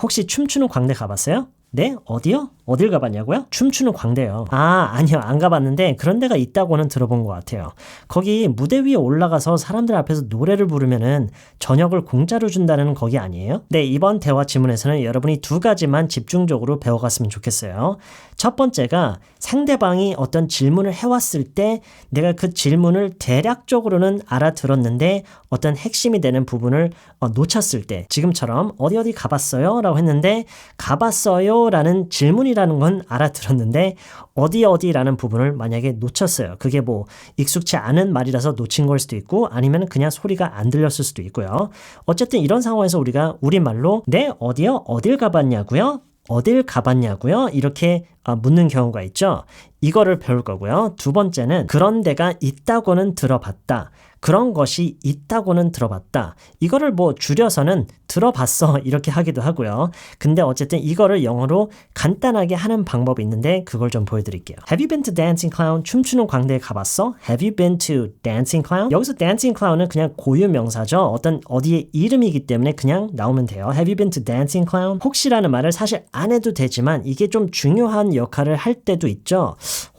혹시 춤추는 광대 가봤어요? 네? 어디요? 어딜 가봤냐고요? 춤추는 광대요. 아, 아니요. 안 가봤는데 그런 데가 있다고는 들어본 것 같아요. 거기 무대 위에 올라가서 사람들 앞에서 노래를 부르면은 저녁을 공짜로 준다는 거기 아니에요? 네, 이번 대화 지문에서는 여러분이 두 가지만 집중적으로 배워갔으면 좋겠어요. 첫 번째가 상대방이 어떤 질문을 해왔을 때 내가 그 질문을 대략적으로는 알아들었는데 어떤 핵심이 되는 부분을 어, 놓쳤을 때 지금처럼 어디 어디 가봤어요? 라고 했는데 가봤어요? 라는 질문이라는 건 알아들었는데 어디 어디라는 부분을 만약에 놓쳤어요. 그게 뭐 익숙치 않은 말이라서 놓친 걸 수도 있고 아니면 그냥 소리가 안 들렸을 수도 있고요. 어쨌든 이런 상황에서 우리가 우리말로 네 어디요? 어딜 가봤냐고요? 어딜 가봤냐고요? 이렇게 아, 묻는 경우가 있죠. 이거를 배울 거고요. 두 번째는 그런 데가 있다고는 들어봤다. 그런 것이 있다고는 들어봤다. 이거를 뭐 줄여서는 들어봤어 이렇게 하기도 하고요. 근데 어쨌든 이거를 영어로 간단하게 하는 방법이 있는데 그걸 좀 보여드릴게요. Have you been to Dancing Clown? 춤추는 광대에 가봤어? Have you been to Dancing Clown? 여기서 Dancing Clown은 그냥 고유 명사죠. 어떤 어디의 이름이기 때문에 그냥 나오면 돼요. Have you been to Dancing Clown? 혹시라는 말을 사실 안 해도 되지만 이게 좀 중요한 역할을 할 때도 있죠.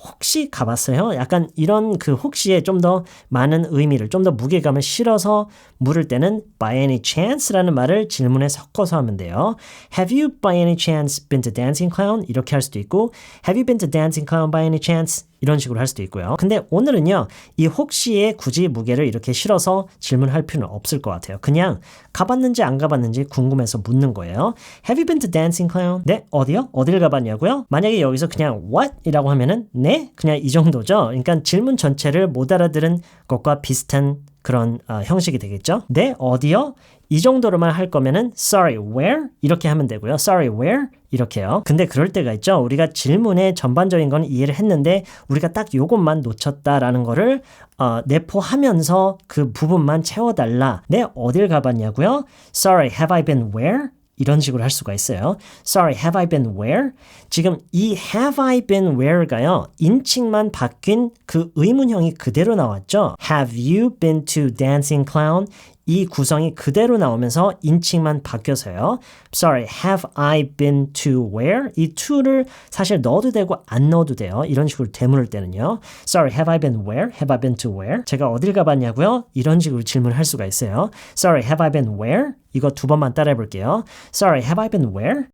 혹시 가봤어요? 약간 이런 그 혹시에 좀 더 많은 의미를 좀 더 무게감을 실어서 물을 때는 by any chance라는 말을 질문에 섞어서 하면 돼요. Have you by any chance been to Dancing Clown? 이렇게 할 수도 있고 Have you been to Dancing Clown by any chance? 이런 식으로 할 수도 있고요. 근데 오늘은요, 이 혹시에 굳이 무게를 이렇게 실어서 질문할 필요는 없을 것 같아요. 그냥 가봤는지 안 가봤는지 궁금해서 묻는 거예요. Have you been to Dancing Clown? 네, 어디요? 어딜 가봤냐고요? 만약에 여기서 그냥 what? 이라고 하면은 네? 그냥 이 정도죠. 그러니까 질문 전체를 못 알아들은 것과 비슷한 그런 어, 형식이 되겠죠. 네, 어디요? 이 정도로만 할 거면은 sorry, where? 이렇게 하면 되고요. sorry, where? 이렇게요. 근데 그럴 때가 있죠. 우리가 질문의 전반적인 건 이해를 했는데 우리가 딱 요것만 놓쳤다라는 거를 어, 내포하면서 그 부분만 채워달라. 네, 어딜 가봤냐고요? Sorry, have I been where? 이런 식으로 할 수가 있어요. Sorry, have I been where? 지금 이 have I been where가요. 인칭만 바뀐 그 의문형이 그대로 나왔죠. Have you been to Dancing Clown? 이 구성이 그대로 나오면서 인칭만 바뀌어서요. Sorry, have I been to where? 이 to를 사실 넣어도 되고 안 넣어도 돼요. 이런 식으로 되물을 때는요. Sorry, have I been where? Have I been to where? 제가 어딜 가봤냐고요? 이런 식으로 질문을 할 수가 있어요. Sorry, have I been where? 이거 두 번만 따라해 볼게요. Sorry, have I been where?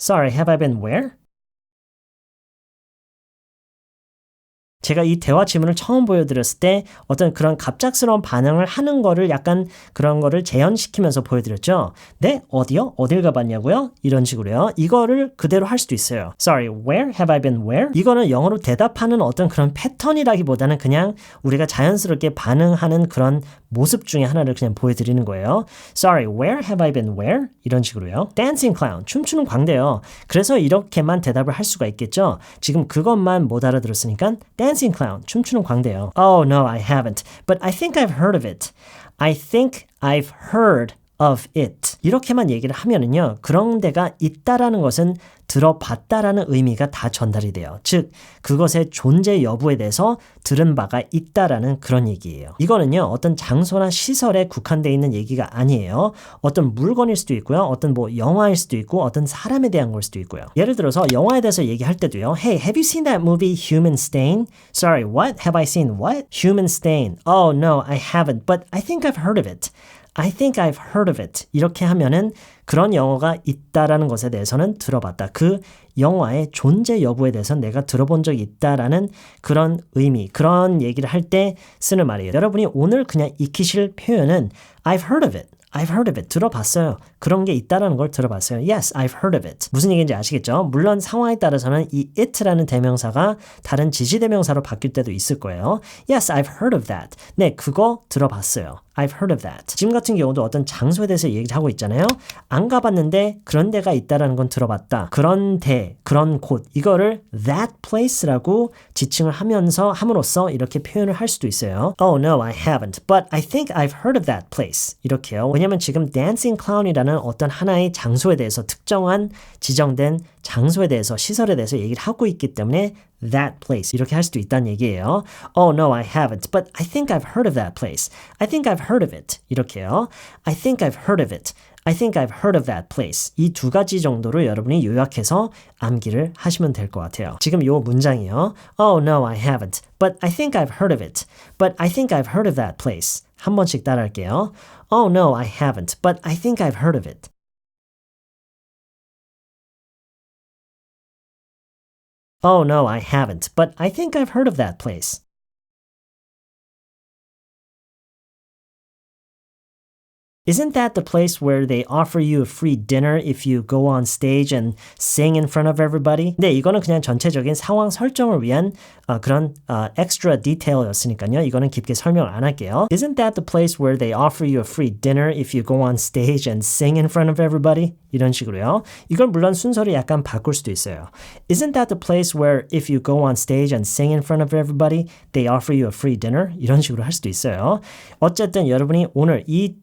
Sorry, have I been where? 제가 이 대화 지문을 처음 보여드렸을 때 어떤 그런 갑작스러운 반응을 하는 거를 약간 그런 거를 재현시키면서 보여드렸죠. 네? 어디요? 어딜 가봤냐고요? 이런 식으로요. 이거를 그대로 할 수도 있어요. Sorry, where have I been where? 이거는 영어로 대답하는 어떤 그런 패턴이라기보다는 그냥 우리가 자연스럽게 반응하는 그런 모습 중에 하나를 그냥 보여드리는 거예요. Sorry, where have I been where? 이런 식으로요. Dancing clown, 춤추는 광대요. 그래서 이렇게만 대답을 할 수가 있겠죠. 지금 그것만 못 알아들었으니까 dancing clown, 춤추는 광대요. Oh no, I haven't. But I think I've heard of it. I think I've heard of it. 이렇게만 얘기를 하면은요. 그런 데가 있다라는 것은 들어봤다라는 의미가 다 전달이 돼요. 즉, 그것의 존재 여부에 대해서 들은 바가 있다라는 그런 얘기예요. 이거는요, 어떤 장소나 시설에 국한되어 있는 얘기가 아니에요. 어떤 물건일 수도 있고요. 어떤 뭐 영화일 수도 있고, 어떤 사람에 대한 걸 수도 있고요. 예를 들어서 영화에 대해서 얘기할 때도요. Hey, have you seen that movie Human Stain? Sorry, what? Have I seen what? Human Stain. Oh, no, I haven't, but I think I've heard of it. I think I've heard of it. 이렇게 하면은 그런 영어가 있다라는 것에 대해서는 들어봤다. 그 영화의 존재 여부에 대해서는 내가 들어본 적이 있다라는 그런 의미, 그런 얘기를 할 때 쓰는 말이에요. 여러분이 오늘 그냥 익히실 표현은 I've heard of it. I've heard of it. 들어봤어요. 그런 게 있다라는 걸 들어봤어요. Yes, I've heard of it. 무슨 얘기인지 아시겠죠? 물론 상황에 따라서는 이 it라는 대명사가 다른 지시대명사로 바뀔 때도 있을 거예요. Yes, I've heard of that. 네, 그거 들어봤어요. I've heard of that. 지금 같은 경우도 어떤 장소에 대해서 얘기를 하고 있잖아요. 안 가봤는데 그런 데가 있다라는 건 들어봤다. 그런 데, 그런 곳 이거를 that place라고 지칭을 하면서 함으로써 이렇게 표현을 할 수도 있어요. Oh no, I haven't. But I think I've heard of that place. 이렇게요. 왜냐면 왜냐면 지금 dancing clown이라는 어떤 하나의 장소에 대해서 특정한 지정된 장소에 대해서 시설에 대해서 얘기를 하고 있기 때문에 that place 이렇게 할 수도 있다는 얘기예요. Oh no, I haven't, but I think I've heard of that place. I think I've heard of it. 이렇게요. I think I've heard of it. I think I've heard of that place. 이 두 가지 정도로 여러분이 요약해서 암기를 하시면 될 것 같아요. 지금 요 문장이요. Oh no, I haven't, but I think I've heard of it. But I think I've heard of that place. 한 번씩 따라할게요. Oh no, I haven't, but I think I've heard of it. Oh no, I haven't, but I think I've heard of that place. Isn't that the place where they offer you a free dinner if you go on stage and sing in front of everybody? 네, 이거는 그냥 전체적인 상황 설정을 위한 어, 그런 어, extra detail였으니까요. 이거는 깊게 설명을 안 할게요. Isn't that the place where they offer you a free dinner if you go on stage and sing in front of everybody? 이런 식으로요. 이건 물론 순서를 약간 바꿀 수도 있어요. Isn't that the place where if you go on stage and sing in front of everybody, they offer you a free dinner? 이런 식으로 할 수도 있어요. 어쨌든 여러분이 오늘 이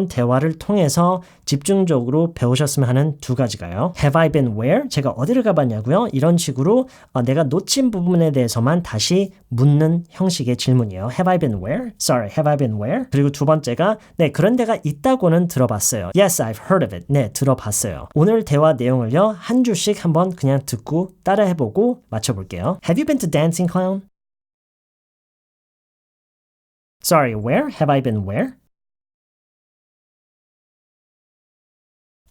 이번 대화를 통해서 집중적으로 배우셨으면 하는 두 가지가요. Have I been where? 제가 어디를 가봤냐고요? 이런 식으로 어, 내가 놓친 부분에 대해서만 다시 묻는 형식의 질문이에요. Have I been where? Sorry, have I been where? 그리고 두 번째가 네 그런 데가 있다고는 들어봤어요. Yes, I've heard of it. 네 들어봤어요. 오늘 대화 내용을요 한 줄씩 한번 그냥 듣고 따라해보고 맞춰볼게요. Have you been to Dancing Clown? Sorry, where? Have I been where?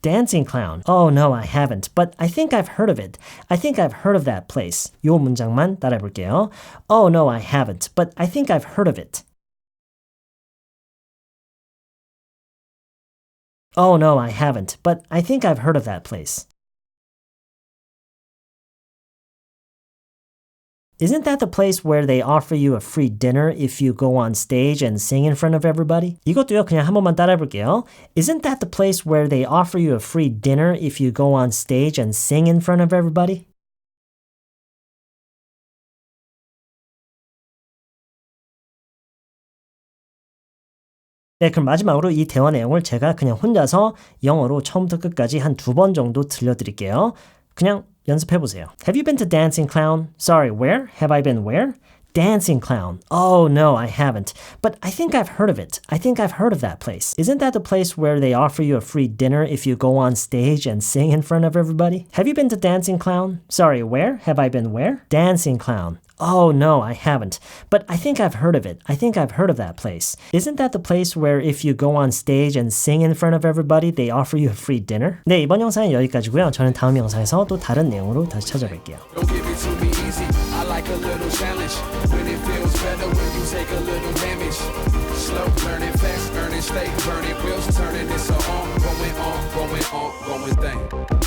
Dancing Clown. Oh no, I haven't. But I think I've heard of it. I think I've heard of that place. 요 문장만 따라해 볼게요. Oh no, I haven't. But I think I've heard of it. Oh no, I haven't. But I think I've heard of that place. Isn't that the place where they offer you a free dinner if you go on stage and sing in front of everybody? 이것도요, 그냥 한 번만 따라해 볼게요. Isn't that the place where they offer you a free dinner if you go on stage and sing in front of everybody? 네, 그럼 마지막으로 이 대화 내용을 제가 그냥 혼자서 영어로 처음부터 끝까지 한 두 번 정도 들려드릴게요. 그냥 연습해 보세요. Have you been to Dancing Clown? Sorry, where? Have I been where? Dancing Clown. Oh, no, I haven't. But I think I've heard of it. I think I've heard of that place. Isn't that the place where they offer you a free dinner if you go on stage and sing in front of everybody? Have you been to Dancing Clown? Sorry, where? Have I been where? Dancing Clown. Oh, no, I haven't. But I think I've heard of it. I think I've heard of that place. Isn't that the place where if you go on stage and sing in front of everybody, they offer you a free dinner? 네, 이번 영상은 여기까지고요. 저는 다음 영상에서 또 다른 내용으로 다시 찾아뵐게요. Don't give it to me easy. I like a little challenge. When it feels better when you take a little damage. Slow learning, fast earning, stay burning. Wheels turning, it's a on, going on, going on, going thing.